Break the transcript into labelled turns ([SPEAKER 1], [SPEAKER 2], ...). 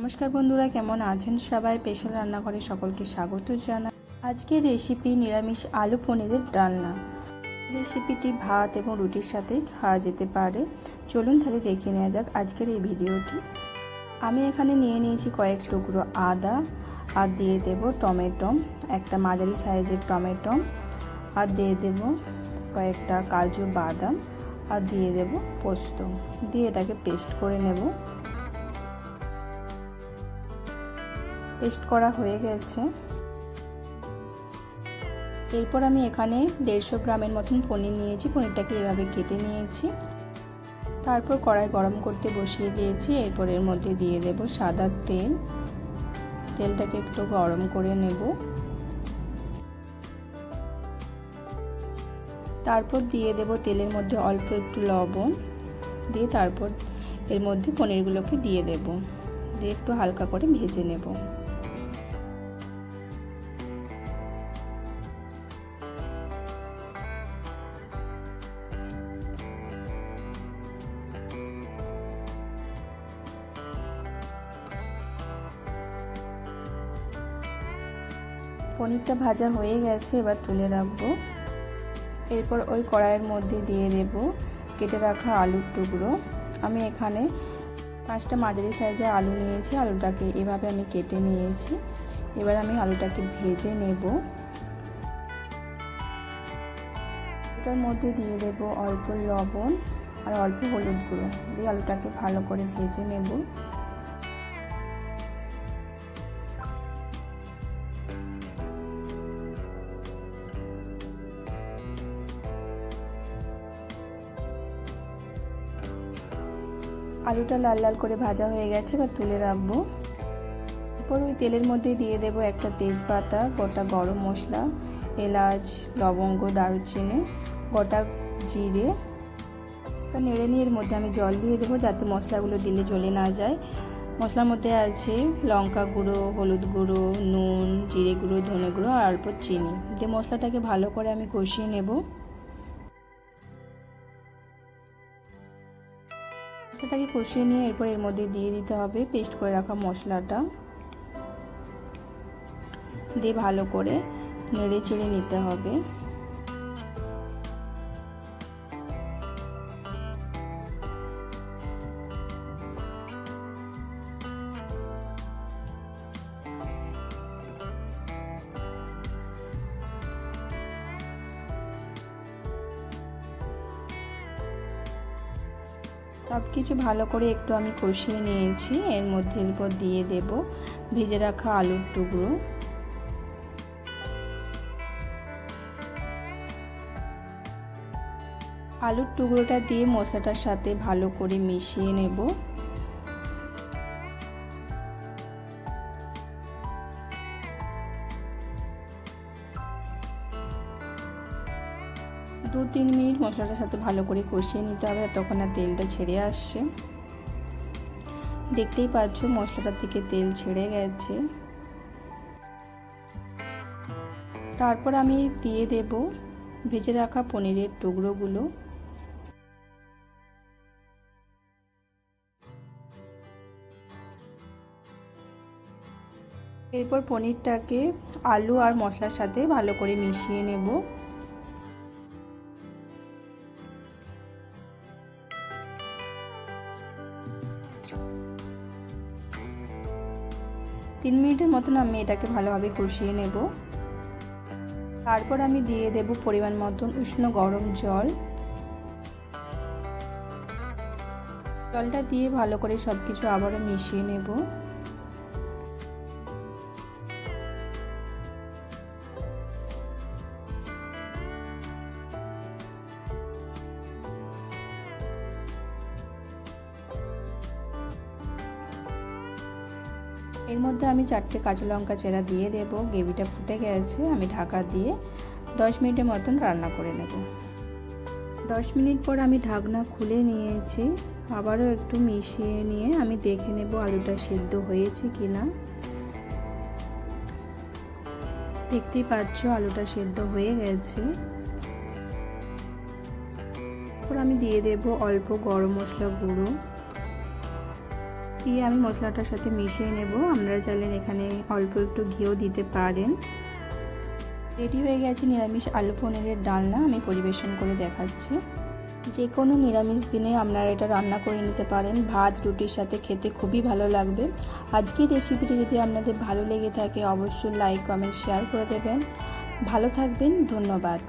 [SPEAKER 1] নমস্কার বন্ধুরা, কেমন আছেন সবাই? স্পেশাল রান্নাঘরে সকলকে স্বাগত জানাই। আজকের রেসিপি নিরামিষ আলু পনিরের ডালনা। রেসিপিটি ভাত এবং রুটির সাথে খাওয়া যেতে পারে। চলুন তাহলে দেখে নেওয়া যাক আজকের এই ভিডিওটি। আমি এখানে নিয়ে নিয়েছি কয়েক টুকরো আদা আর দিয়ে দেব টমেটো, একটা মাঝারি সাইজের টমেটো, আর দিয়ে দেব কয়েকটা কাজু বাদাম, আর দিয়ে দেব পোস্ত। দিয়ে এটাকে পেস্ট করে নেব। পেস্ট করা হয়ে গেছে। এরপর আমি এখানে দেড়শো গ্রামের মতন পনির নিয়েছি। পনিরটাকে এভাবে কেটে নিয়েছি। তারপর কড়াই গরম করতে বসিয়ে দিয়েছি। এরপর এর মধ্যে দিয়ে দেব সাদা তেল। তেলটাকে একটু গরম করে নেব। তারপর দিয়ে দেব তেলের মধ্যে অল্প একটু লবণ। দিয়ে তারপর এর মধ্যে পনিরগুলোকে দিয়ে দেব। দিয়ে একটু হালকা করে ভেজে নেব। পনিরটা ভাজা হয়ে গেছে, এবার তুলে রাখব। এরপর ওই কড়াইয়ের মধ্যে দিয়ে দেব কেটে রাখা আলুর টুকরো। আমি এখানে পাঁচটা মাঝারি সাইজের আলু নিয়েছি, আলুটাকে এভাবে আমি কেটে নিয়েছি। এবার আমি আলুটাকে ভেজে নেব। এটার মধ্যে দিয়ে দেব অল্প লবণ আর অল্প হলুদ গুঁড়ো। দিয়ে আলুটাকে ভালো করে ভেজে নেব। আলুটা লাল লাল করে ভাজা হয়ে গেছে, এবার তুলে রাখব। এরপর ওই তেলের মধ্যে দিয়ে দেব একটা তেজপাতা, গোটা গরম মশলা, এলাচ, লবঙ্গ, দারুচিনি, গোটা জিরে। নেড়ে নিয়ে এর মধ্যে আমি জল দিয়ে দেবো যাতে মশলাগুলো দিলে জ্বলে না যায়। মশলার মধ্যে আছে লঙ্কা গুঁড়ো, হলুদ গুঁড়ো, নুন, জিরে গুঁড়ো, ধনে গুঁড়ো, আর অল্প চিনি। দিয়ে মশলাটাকে ভালো করে আমি কষিয়ে নেব। মশলাটাকে কষিয়ে নিয়ে এরপর এর মধ্যে দিয়ে দিতে হবে পেস্ট করে রাখা মশলাটা। দিয়ে ভালো করে নেড়ে চেড়ে নিতে হবে। সব কিছু ভালো করে একটু আমি কষিয়ে নিয়েছি। এর মধ্যে এরপর দিয়ে দেব ভেজে রাখা আলুর টুকরো। আলুর টুকরোটা দিয়ে মশলাটার সাথে ভালো করে মিশিয়ে নেব। দু তিন মিনিট মশলাটার সাথে ভালো করে কষিয়ে নিতে হবে তখন আর তেলটা ছেড়ে আসছে। দেখতেই পাচ্ছ মশলাটার থেকে তেল ছেড়ে গেছে। তারপর আমি দিয়ে দেব ভেজে রাখা পনিরের টুকরোগুলো। এরপর পনিরটাকে আলু আর মশলার সাথে ভালো করে মিশিয়ে নেব। তিন মিনিটের মতন আমি এটাকে ভালোভাবে কষিয়ে নেব। তারপর আমি দিয়ে দেব পরিমাণ মতন উষ্ণ গরম জল। জলটা দিয়ে ভালো করে সব কিছু আবারও মিশিয়ে নেব। এর মধ্যে আমি চারটে কাঁচা লঙ্কা চেরা দিয়ে দেব, গ্রেভিটা ফুটে গেছে, আমি ঢাকা দিয়ে দশ মিনিটের মতন রান্না করে নেব। দশ মিনিট পর আমি ঢাকনা খুলে নিয়েছি, আবারও একটু মিশিয়ে নিয়ে আমি দেখে নেব আলুটা সেদ্ধ হয়েছে কি না দেখতেই পাচ্ছ আলুটা সেদ্ধ হয়ে গেছে। আমি দিয়ে দেব অল্প গরম মশলা গুঁড়ো। দিয়ে আমি মশলাটার সাথে মিশিয়ে নেব। আপনারা চাইলেন এখানে অল্প একটু ঘিও দিতে পারেন। রেডি হয়ে গেছে নিরামিষ আলু পনিরের ডালনা। আমি পরিবেশন করে দেখাচ্ছি। যে কোনো নিরামিষ দিনে আপনারা এটা রান্না করে নিতে পারেন। ভাত, রুটির সাথে খেতে খুবই ভালো লাগবে। আজকের রেসিপিটি যদি আপনাদের ভালো লেগে থাকে, অবশ্যই লাইক, কমেন্ট, শেয়ার করে দেবেন। ভালো থাকবেন, ধন্যবাদ।